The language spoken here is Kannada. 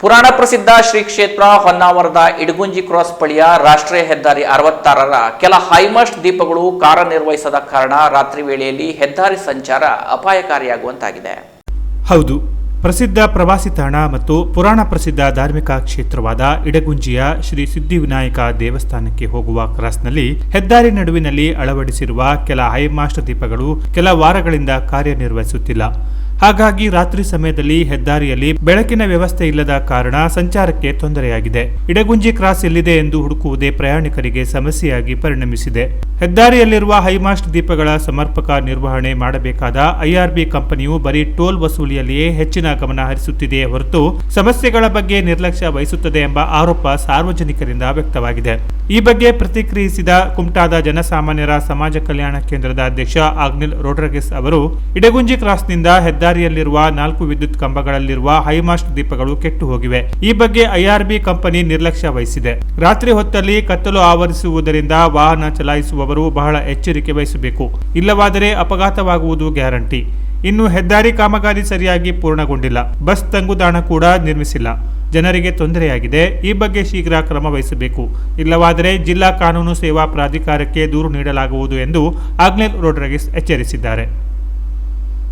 ಪುರಾಣ ಪ್ರಸಿದ್ಧ ಶ್ರೀ ಕ್ಷೇತ್ರ ಹೊನ್ನಾವರದ ಇಡಗುಂಜಿ ಕ್ರಾಸ್ ಬಳಿಯ ರಾಷ್ಟ್ರೀಯ ಹೆದ್ದಾರಿ ಅರವತ್ತಾರರ ಕೆಲ ಹೈಮಸ್ಟ್ ದೀಪಗಳು ಕಾರ್ಯನಿರ್ವಹಿಸದ ಕಾರಣ ರಾತ್ರಿ ವೇಳೆಯಲ್ಲಿ ಹೆದ್ದಾರಿ ಸಂಚಾರ ಅಪಾಯಕಾರಿಯಾಗುವಂತಾಗಿದೆ. ಹೌದು, ಪ್ರಸಿದ್ಧ ಪ್ರವಾಸಿ ತಾಣ ಮತ್ತು ಪುರಾಣ ಪ್ರಸಿದ್ಧ ಧಾರ್ಮಿಕ ಕ್ಷೇತ್ರವಾದ ಇಡಗುಂಜಿಯ ಶ್ರೀ ಸಿದ್ಧಿವಿನಾಯಕ ದೇವಸ್ಥಾನಕ್ಕೆ ಹೋಗುವ ಕ್ರಾಸ್ನಲ್ಲಿ ಹೆದ್ದಾರಿ ನಡುವಿನಲ್ಲಿ ಅಳವಡಿಸಿರುವ ಕೆಲ ಹೈಮಾಸ್ಟ್ ದೀಪಗಳು ಕೆಲ ವಾರಗಳಿಂದ ಕಾರ್ಯನಿರ್ವಹಿಸುತ್ತಿಲ್ಲ. ಹಾಗಾಗಿ ರಾತ್ರಿ ಸಮಯದಲ್ಲಿ ಹೆದ್ದಾರಿಯಲ್ಲಿ ಬೆಳಕಿನ ವ್ಯವಸ್ಥೆ ಇಲ್ಲದ ಕಾರಣ ಸಂಚಾರಕ್ಕೆ ತೊಂದರೆಯಾಗಿದೆ. ಇಡಗುಂಜಿ ಕ್ರಾಸ್ ಎಲ್ಲಿದೆ ಎಂದು ಹುಡುಕುವುದೇ ಪ್ರಯಾಣಿಕರಿಗೆ ಸಮಸ್ಯೆಯಾಗಿ ಪರಿಣಮಿಸಿದೆ. ಹೆದ್ದಾರಿಯಲ್ಲಿರುವ ಹೈಮಾಸ್ಟ್ ದೀಪಗಳ ಸಮರ್ಪಕ ನಿರ್ವಹಣೆ ಮಾಡಬೇಕಾದ ಐಆರ್ಬಿ ಕಂಪನಿಯು ಬರೀ ಟೋಲ್ ವಸೂಲಿಯಲ್ಲಿಯೇ ಹೆಚ್ಚಿನ ಗಮನ ಹರಿಸುತ್ತಿದೆಯೇ ಹೊರತು ಸಮಸ್ಯೆಗಳ ಬಗ್ಗೆ ನಿರ್ಲಕ್ಷ್ಯ ವಹಿಸುತ್ತದೆ ಎಂಬ ಆರೋಪ ಸಾರ್ವಜನಿಕರಿಂದ ವ್ಯಕ್ತವಾಗಿದೆ. ಈ ಬಗ್ಗೆ ಪ್ರತಿಕ್ರಿಯಿಸಿದ ಕುಮಟಾದ ಜನಸಾಮಾನ್ಯರ ಸಮಾಜ ಕಲ್ಯಾಣ ಕೇಂದ್ರದ ಅಧ್ಯಕ್ಷ ಆಗ್ನಿಲ್ ರೋಡ್ರಗಿಸ್ ಅವರು, ಇಡಗುಂಜಿ ಕ್ರಾಸ್ನಿಂದ ಹೆದ್ದಾರಿಯಲ್ಲಿರುವ ನಾಲ್ಕು ವಿದ್ಯುತ್ ಕಂಬಗಳಲ್ಲಿರುವ ಹೈಮಾಸ್ಟ್ ದೀಪಗಳು ಕೆಟ್ಟು ಹೋಗಿವೆ ಈ ಬಗ್ಗೆ ಐಆರ್ಬಿ ಕಂಪನಿ ನಿರ್ಲಕ್ಷ್ಯ ವಹಿಸಿದೆ. ರಾತ್ರಿ ಹೊತ್ತಲ್ಲಿ ಕತ್ತಲು ಆವರಿಸುವುದರಿಂದ ವಾಹನ ಚಲಾಯಿಸುವವರು ಬಹಳ ಎಚ್ಚರಿಕೆ ವಹಿಸಬೇಕು. ಇಲ್ಲವಾದರೆ ಅಪಘಾತವಾಗುವುದು ಗ್ಯಾರಂಟಿ. ಇನ್ನು ಹೆದ್ದಾರಿ ಕಾಮಗಾರಿ ಸರಿಯಾಗಿ ಪೂರ್ಣಗೊಂಡಿಲ್ಲ. ಬಸ್ ತಂಗುದಾಣ ಕೂಡ ನಿರ್ಮಿಸಿಲ್ಲ. ಜನರಿಗೆ ತೊಂದರೆಯಾಗಿದೆ. ಈ ಬಗ್ಗೆ ಶೀಘ್ರ ಕ್ರಮ ವಹಿಸಬೇಕು. ಇಲ್ಲವಾದರೆ ಜಿಲ್ಲಾ ಕಾನೂನು ಸೇವಾ ಪ್ರಾಧಿಕಾರಕ್ಕೆ ದೂರು ನೀಡಲಾಗುವುದು ಎಂದು ಆಗ್ನೇಲ್ ರೋಡ್ರಗಿಸ್ ಎಚ್ಚರಿಸಿದ್ದಾರೆ.